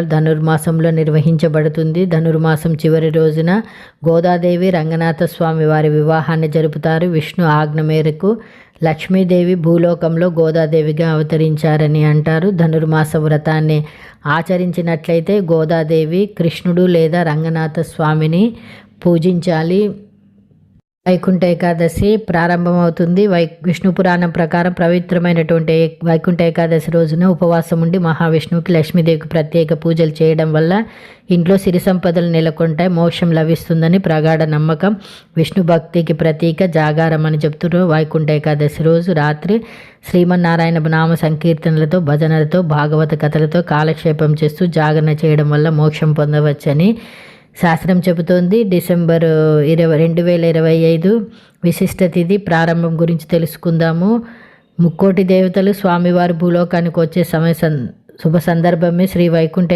ధనుర్మాసంలో నిర్వహించబడుతుంది. ధనుర్మాసం చివరి రోజున గోదాదేవి రంగనాథ స్వామి వారి వివాహాన్ని జరుపుతారు. విష్ణు ఆజ్ఞ మేరకు లక్ష్మీదేవి భూలోకంలో గోదాదేవిగా అవతరించారని అంటారు. ధనుర్మాస వ్రతాన్ని ఆచరించినట్లయితే గోదాదేవి కృష్ణుడు లేదా రంగనాథ స్వామిని పూజించాలి. వైకుంఠ ఏకాదశి ప్రారంభమవుతుంది. వై విష్ణు పురాణం ప్రకారం పవిత్రమైనటువంటి వైకుంఠ ఏకాదశి రోజున ఉపవాసం ఉండి మహావిష్ణువుకి లక్ష్మీదేవికి ప్రత్యేక పూజలు చేయడం వల్ల ఇంట్లో సిరి సంపదలు నెలకొంటాయి. మోక్షం లభిస్తుందని ప్రగాఢ నమ్మకం. విష్ణు భక్తికి ప్రతీక జాగారం అని చెప్తున్నారు. వైకుంఠ ఏకాదశి రోజు రాత్రి శ్రీమన్నారాయణ నామ సంకీర్తనలతో భజనలతో భాగవత కథలతో కాలక్షేపం చేస్తూ జాగరణ చేయడం వల్ల మోక్షం పొందవచ్చని శాస్త్రం చెబుతోంది. డిసెంబర్ ఇరవై రెండు వేల ఇరవై ఐదు విశిష్ట తిథి ప్రారంభం గురించి తెలుసుకుందాము. ముక్కోటి దేవతలు స్వామివారి భూలోకానికి వచ్చే సమయ సం శుభ సందర్భమే శ్రీ వైకుంఠ